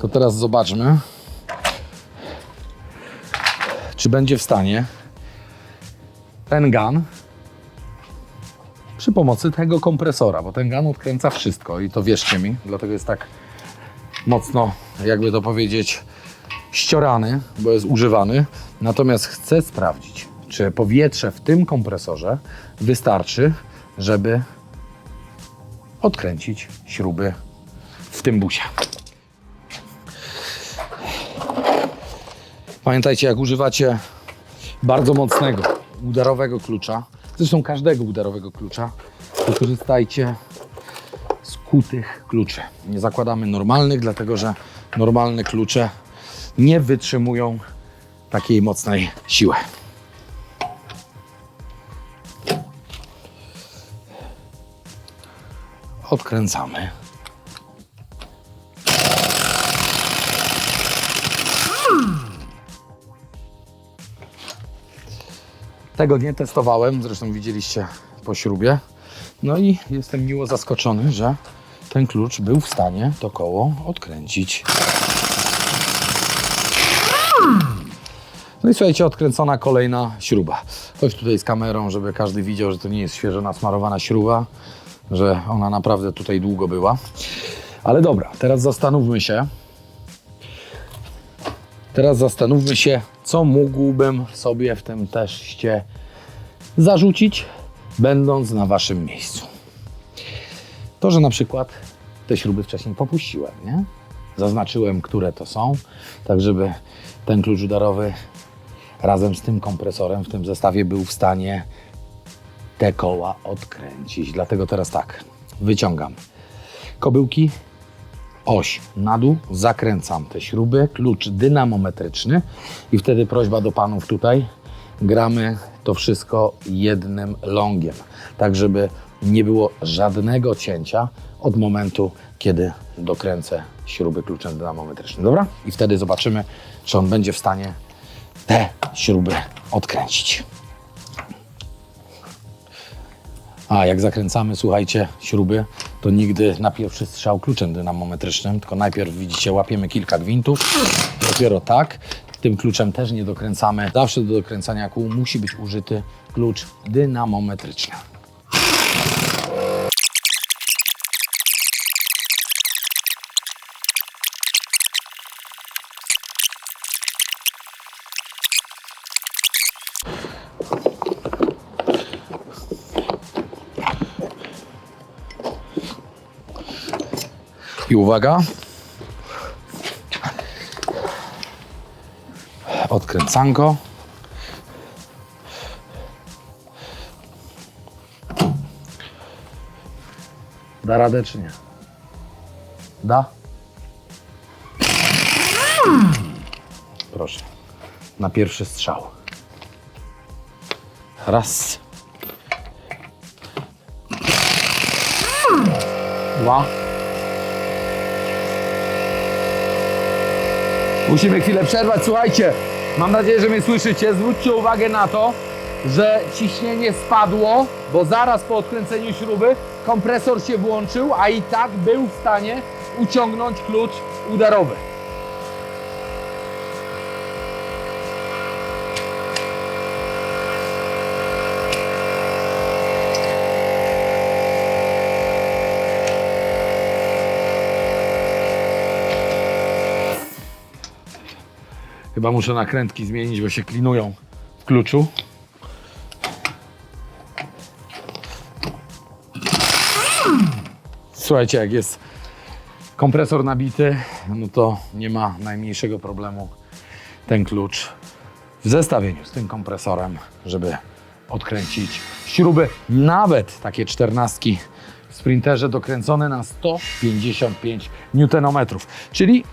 To teraz zobaczmy, czy będzie w stanie ten gun przy pomocy tego kompresora, bo ten gun odkręca wszystko i to wierzcie mi, dlatego jest tak mocno, jakby to powiedzieć, ściorany, bo jest używany. Natomiast chcę sprawdzić, czy powietrze w tym kompresorze wystarczy, żeby odkręcić śruby w tym busie. Pamiętajcie, jak używacie bardzo mocnego, udarowego klucza, zresztą każdego udarowego klucza, to korzystajcie z kutych kluczy. Nie zakładamy normalnych, dlatego że normalne klucze nie wytrzymują takiej mocnej siły. Odkręcamy. Tego nie testowałem, zresztą widzieliście po śrubie. No i jestem miło zaskoczony, że ten klucz był w stanie to koło odkręcić. No i słuchajcie, odkręcona kolejna śruba. Chodź tutaj z kamerą, żeby każdy widział, że to nie jest świeżo nasmarowana śruba, że ona naprawdę tutaj długo była. Ale dobra, teraz zastanówmy się. Teraz zastanówmy się, co mógłbym sobie w tym teście zarzucić, będąc na waszym miejscu. To, że na przykład te śruby wcześniej popuściłem, nie? Zaznaczyłem, które to są, tak żeby ten klucz udarowy razem z tym kompresorem w tym zestawie był w stanie te koła odkręcić. Dlatego teraz tak, wyciągam kobyłki, oś na dół, zakręcam te śruby, klucz dynamometryczny i wtedy prośba do panów tutaj, gramy to wszystko jednym longiem, tak żeby nie było żadnego cięcia od momentu, kiedy dokręcę śruby kluczem dynamometrycznym. Dobra? I wtedy zobaczymy, czy on będzie w stanie te śruby odkręcić. A jak zakręcamy, słuchajcie, śruby, to nigdy na pierwszy strzał kluczem dynamometrycznym, tylko najpierw widzicie, łapiemy kilka gwintów, dopiero tak. Tym kluczem też nie dokręcamy. Zawsze do dokręcania kół musi być użyty klucz dynamometryczny. I uwaga. Odkręcanko. Da radę czy nie? Da? Proszę. Na pierwszy strzał. Raz. Dwa. Musimy chwilę przerwać. Słuchajcie, mam nadzieję, że mnie słyszycie. Zwróćcie uwagę na to, że ciśnienie spadło, bo zaraz po odkręceniu śruby kompresor się włączył, a i tak był w stanie uciągnąć klucz udarowy. Chyba muszę nakrętki zmienić, bo się klinują w kluczu. Słuchajcie, jak jest kompresor nabity, no to nie ma najmniejszego problemu ten klucz w zestawieniu z tym kompresorem, żeby odkręcić śruby, nawet takie czternastki w sprinterze dokręcone na 155 Nm. Czyli